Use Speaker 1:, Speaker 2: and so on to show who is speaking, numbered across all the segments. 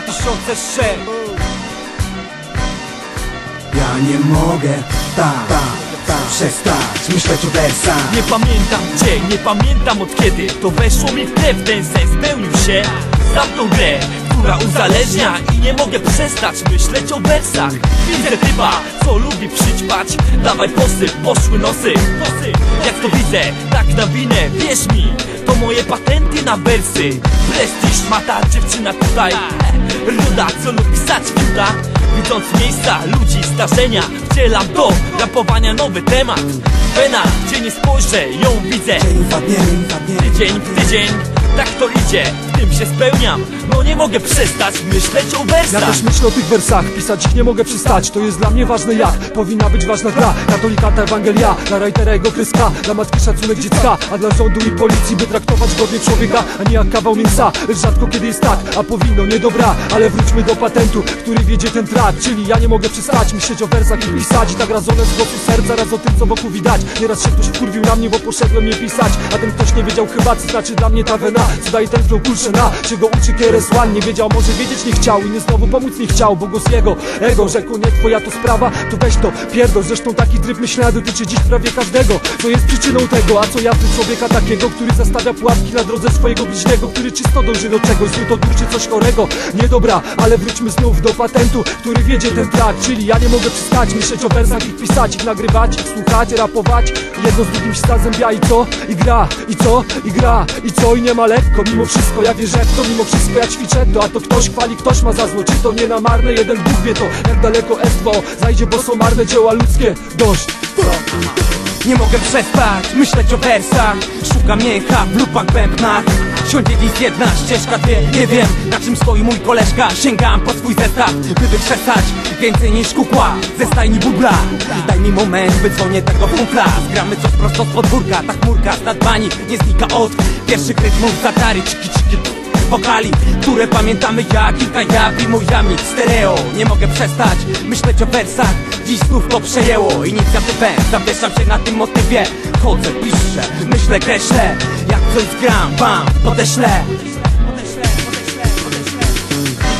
Speaker 1: 2006
Speaker 2: Ja nie mogę, tak, tak, tak Przestać. Myśleć o wersach
Speaker 1: Nie pamiętam gdzie, nie pamiętam od kiedy. To weszło mi w krew, ten sens spełnił się. Zamknął grę, która uzależnia I nie mogę przestać myśleć o wersach. Widzę typa, co lubi przyćpać. Dawaj posyp, poszły nosy. Jak to widzę, tak na winę Wierz mi, to moje patenty na wersy. Prestiż ma ta dziewczyna tutaj Ruda, co lubi stać piuta Widząc miejsca, ludzi, zdarzenia Wcielam do rapowania nowy temat. Wena, gdzie nie spojrzę, ją widzę.
Speaker 2: Dzień wpadnie, wpadnie
Speaker 1: Tydzień w tydzień, tak to idzie. W tym się spełniam, no nie mogę przestać myśleć o
Speaker 3: Ja
Speaker 1: wersach
Speaker 3: też myślę o tych wersach, pisać ich nie mogę przestać. To jest dla mnie ważne jak, powinna być ważna gra. Katolika ta Ewangelia, dla Reutera jego kreska. Dla matki szacunek dziecka, a dla rządu i policji By traktować godnie człowieka, a nie jak kawał mięsa. Lecz rzadko kiedy jest tak, a powinno, nie dobra. Ale wróćmy do patentu, który wiedzie ten track Czyli ja nie mogę przestać myśleć o wersach i pisać. I tak raz one z głosu serca, raz o tym co wokół widać. Nieraz się ktoś wkurwił na mnie, bo poszedłem je pisać. A ten ktoś nie wiedział chyba co znaczy dla mnie ta wena. Co daje ten flow na, czego uczy KRS-One Nie wiedział, może wiedzieć nie chciał i nie znowu pomóc nie chciał Bo głos jego, ego, rzekł nie twoja to sprawa To weź to, pierdol, zresztą taki tryb myślenia dotyczy dziś prawie każdego Co jest przyczyną tego, a co ja w człowieka takiego Który zastawia pułapki na drodze swojego bliźniego Który czysto dąży do czegoś, znów to duszy coś chorego Niedobra, ale wróćmy znów do patentu Który wiedzie ten track, czyli ja nie mogę przestać Myśleć o wersach, ich pisać, ich nagrywać, ich słuchać, rapować Jedno z drugim się zazębia i co? I gra, i co? I gra, i co? I nie ma lekko, mimo wszystko ja wierzę w to Mimo wszystko ja ćwiczę to, a to ktoś chwali, ktoś ma za to nie na marne, jeden Bóg wie to Jak daleko SWO zajdzie, bo są marne dzieła ludzkie. Dość
Speaker 4: Nie mogę przestać myśleć o wersach. Szukam mięcha w lupach bębnach. Siądzie dziś jedna ścieżka, dwie Nie wiem na czym stoi mój koleżka. Sięgam po swój zestaw, by wykrzesać Więcej niż kukła. Ze stajni bubla Daj mi moment, wydzwonię tego kumpla Zgramy coś prosto z podwórka Ta chmurka z nadbani nie znika od Pierwszych rytmów zatary. Ciki, ciki, Wokali, które pamiętamy jak kilka jaw i mój jamnik stereo Nie mogę przestać myśleć o wersach. Dziś znów to przejęło inicjatywę Zawieszam się na tym motywie. Chodzę, piszę, myślę, kreślę. Jak coś zgram, wam podeślę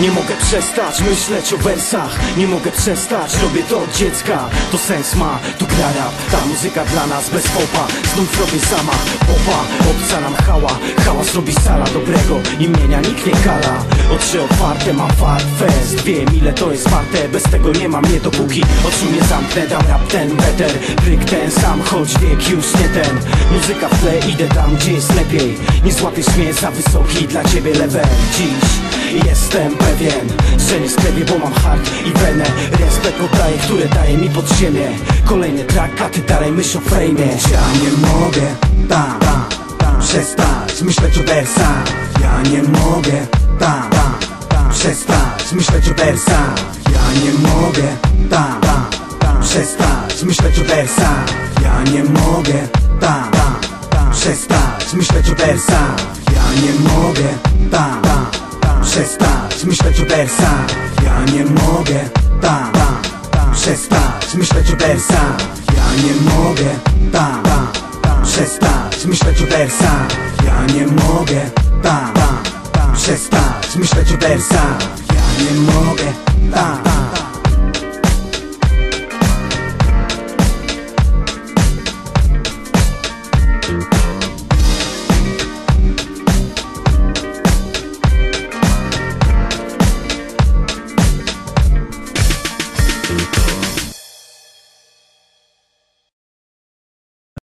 Speaker 2: Nie mogę przestać myśleć o wersach. Nie mogę przestać, robię to od dziecka. To sens ma, tu gra rap. Ta muzyka dla nas bez popa. Znów robię sama, popa Obca nam hała, hałas robi sala dobrego. Imienia nikt nie kala. Oczy otwarte, mam fart fest. Wiem ile to jest warte, bez tego nie mam mnie dopóki. Oczu nie zamknę, dam rap ten better Bryk ten sam, choć wiek już nie ten. Muzyka w tle, idę tam gdzie jest lepiej. Nie złapiesz mnie za wysoki dla ciebie level. Dziś Jestem pewien, że nie sklepię, bo mam hard i wenę. Respekt oddaję, które daje mi podziemie Kolejny track, a ty dalej myśl o fejmie. Ja nie mogę, tam, tam, tam Przestać myśleć o wersach. Ja nie mogę, tam, tam, tam Przestać myśleć o wersach. Ja nie mogę, tam, tam, tam Przestać myśleć o wersach. Ja nie mogę, tam, tam, tam Przestać myśleć o wersach. Ja nie mogę, tam, tam Przestać myśleć o wersach Ja nie mogę. Tam, tam, tam Przestać myśleć o wersach Ja nie mogę. Tam, tam, tam Przestać myśleć o wersach Ja nie mogę. Tam, tam, tam Przestać myśleć o wersach Ja nie mogę. Tam, tam